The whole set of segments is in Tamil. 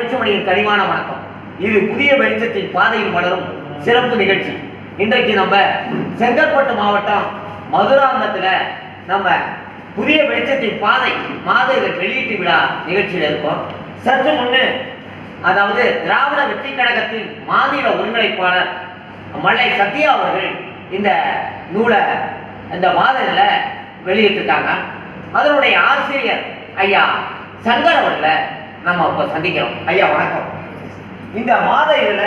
புரட்சிமணியின் கனிவான வணக்கம். இது புதிய வெளிச்சத்தின் பாதையில் வளரும் சிறப்பு நிகழ்ச்சி. இன்றைக்கு நம்ம செங்கல்பட்டு மாவட்டம் மதுராந்தத்தில் நம்ம புதிய வெளிச்சத்தின் பாதை மாத வெளியீட்டு விழா நிகழ்ச்சியில் இருக்கோம். சற்று முன்னு அதாவது திராவிட வெற்றி கழகத்தின் மாநில ஒருங்கிணைப்பாளர் மல்லை சத்யா அவர்கள் இந்த நூலை இந்த மாத வெளியிட்டிருக்காங்க. அதனுடைய ஆசிரியர் ஐயா சங்கர் அவர்களை நம்ம இப்போ சந்திக்கிறோம். ஐயா வணக்கம். இந்த மாத இதுல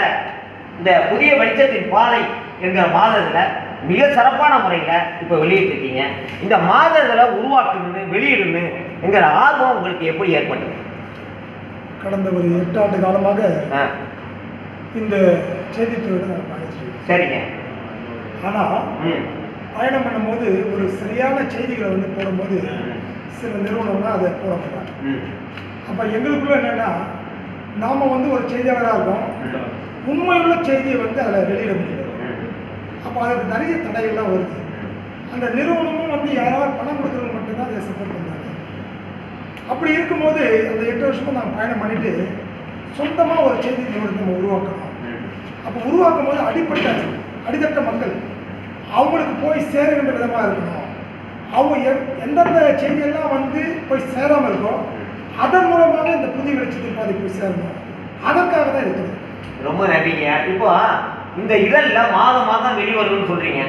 இந்த புதிய வெளிச்சத்தின் பாதை என்கிற மாத இதுல மிக சிறப்பான முறையில் இப்போ வெளியிட்டிருக்கீங்க. இந்த மாத இதழை உருவாக்கணும்னு வெளியிடணும் என்கிற ஆர்வம் உங்களுக்கு எப்படி ஏற்பட்டது? கடந்த ஒரு எட்டு ஆண்டு காலமாக இந்த செய்தித்துறையில் நான் பயணிச்சிருக்கேன் சரிங்க. ஆனால் பயணம் பண்ணும்போது ஒரு சரியான செய்திகளை வந்து போடும்போது சில நிறுவனம்லாம் அதை போட மாட்டாங்க. அப்போ எங்களுக்குள்ள என்னென்னா நாம் வந்து ஒரு செய்தியாளராக இருக்கோம். உண்மையுள்ள செய்தியை வந்து அதில் வெளியிட முடியாது அப்போ அதுக்கு நிறைய தடைகள்லாம் வருது. அந்த நிறுவனமும் வந்து யாராவது பணம் கொடுக்குறது மட்டும்தான் அதை சப்போர்ட் பண்ணுறாங்க அப்படி இருக்கும்போது அந்த எட்டு வருஷமும் நான் பயணம் பண்ணிட்டு சொந்தமாக ஒரு செய்தி நிறுவனத்தை நம்ம உருவாக்கணும். அப்போ உருவாக்கும் போது அடிப்பட்ட அடித்தட்ட மக்கள் அவங்களுக்கு போய் சேருகின்ற விதமாக இருக்கணும். அவங்க எந்தெந்த செய்தியெல்லாம் வந்து போய் சேராமல் இருக்கோ அதன் மூலமாக இந்த புதிய வெளிச்சத்தில் பாதி போய் சேரணும் அதற்காக தான் இருக்குது ரொம்ப நன்றிங்க. இப்போ இந்த இதழ்ல மாதம் மாதம் வெளிவரும்னு சொல்றீங்க.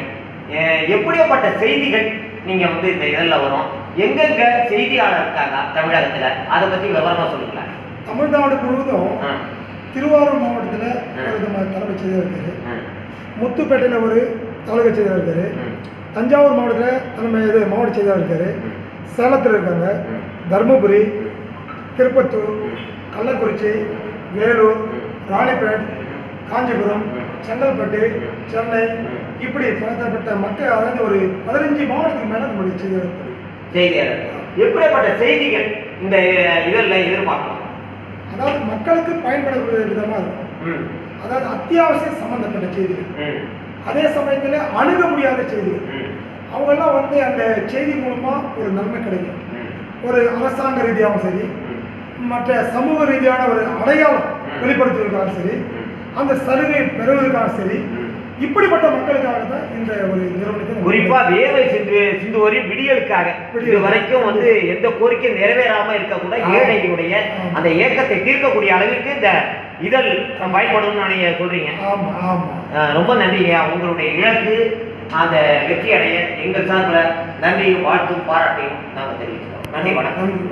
அஹ் எப்படியாப்பட்ட செய்திகள் நீங்க வந்து இந்த இதழ்ல வரும்? எங்கெங்க செய்தியாளர் இருக்காங்க தமிழகத்துல? அதை பத்தி விவரமா சொல்லுங்களேன். தமிழ்நாடு முழுவதும் திருவாரூர் மாவட்டத்தில் ஒரு தலைமைச் செய்தியாக இருக்காரு. முத்துப்பேட்டையில் ஒரு தலைமை செய்தியாக இருக்காரு. தஞ்சாவூர் மாவட்டத்தில் தலைமை இது மாவட்ட செய்தியாக இருக்காரு. சேலத்தில் இருக்காங்க. தருமபுரி திருப்பத்தூர் கள்ளக்குறிச்சி வேலூர் ராணிப்பேட் காஞ்சிபுரம் செங்கல்பட்டு சென்னை இப்படி பலதரப்பட்ட மக்கள் அதாவது ஒரு பதினஞ்சு மாவட்டத்துக்கு மேலே நம்மளுடைய செய்தியாக இருக்குது செய்தியாளர் எப்படியாப்பட்ட செய்திகள் இந்த இதழ்ல எதிர்பார்க்கலாம்? அதாவது மக்களுக்கு பயன்படக்கூடிய விதமாக இருக்கும். அதாவது அத்தியாவசிய சம்பந்தப்பட்ட செய்திகள். அதே சமயத்தில் அணுக முடியாத செய்திகள். அவங்கெல்லாம் வந்து அந்த செய்தி மூலமாக ஒரு நன்மை கிடைக்கும். ஒரு அரசாங்க ரீதியாகவும் சரி மற்ற சமூக ரீதியான ஒரு அடையாளம் வெளிப்படுத்துவதற்காக சரி அந்த சலுகை பெறுவதற்காக சரி. இப்படிப்பட்ட மக்களுக்காக தான் இந்த ஒரு நிறுவனத்தை குறிப்பா வேலை சிந்து சிந்து வரி விடியலுக்காக இது வரைக்கும் வந்து எந்த கோரிக்கை நிறைவேறாம இருக்கக்கூட ஏழைகளுடைய அந்த ஏக்கத்தை தீர்க்கக்கூடிய அளவிற்கு இந்த இதழ் பயன்படும்னு நீங்க சொல்றீங்க. ரொம்ப நன்றிங்க உங்களுடைய இலக்கு அந்த வெற்றி அடைய எங்கள் சார்பில் நன்றியும் வாழ்த்தும் பாராட்டையும் நாங்கள் தெரிவிக்கிறோம். நன்றி வணக்கம்.